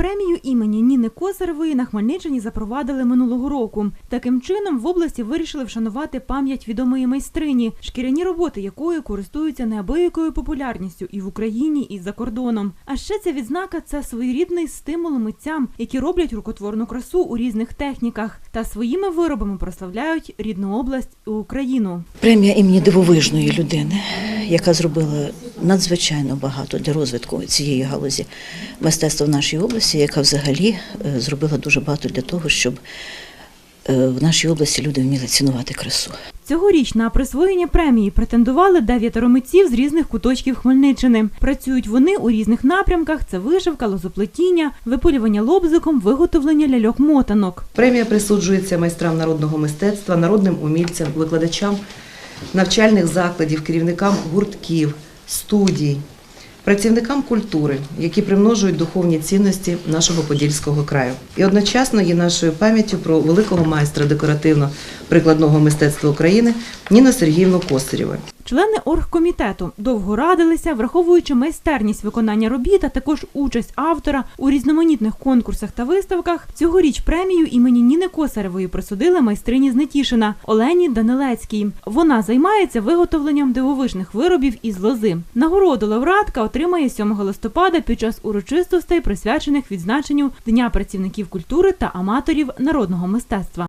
Премію імені Ніни Косаревої на Хмельниччині запровадили минулого року. Таким чином в області вирішили вшанувати пам'ять відомої майстрині, шкіряні роботи якої користуються неабиякою популярністю і в Україні, і за кордоном. А ще ця відзнака це своєрідний стимул митцям, які роблять рукотворну красу у різних техніках та своїми виробами прославляють рідну область і Україну. Премія імені дивовижної людини, яка зробила надзвичайно багато для розвитку цієї галузі мистецтва в нашій області, яка взагалі е, зробила дуже багато для того, щоб е, в нашій області люди вміли цінувати красу. Цьогоріч на присвоєння премії претендували дев'ятеро митців з різних куточків Хмельниччини. Працюють вони у різних напрямках: це вишивка, лозоплетіння, випилювання лобзиком, виготовлення ляльок-мотанок. Премія присуджується майстрам народного мистецтва, народним умільцям, викладачам навчальних закладів, керівникам гуртків, студій, працівникам культури, які примножують духовні цінності нашого Подільського краю. І одночасно є нашою пам'яттю про великого майстра декоративно-прикладного мистецтва України Ніну Сергіївну Косарєву. Члени оргкомітету довго радилися, враховуючи майстерність виконання робіт, а також участь автора у різноманітних конкурсах та виставках. Цьогоріч премію імені Ніни Косаревої присудили майстрині з Нетішина Олені Данилецькій. Вона займається виготовленням дивовижних виробів із лози. Нагороду лауреатка отримає 7 листопада під час урочистостей, присвячених відзначенню Дня працівників культури та аматорів народного мистецтва.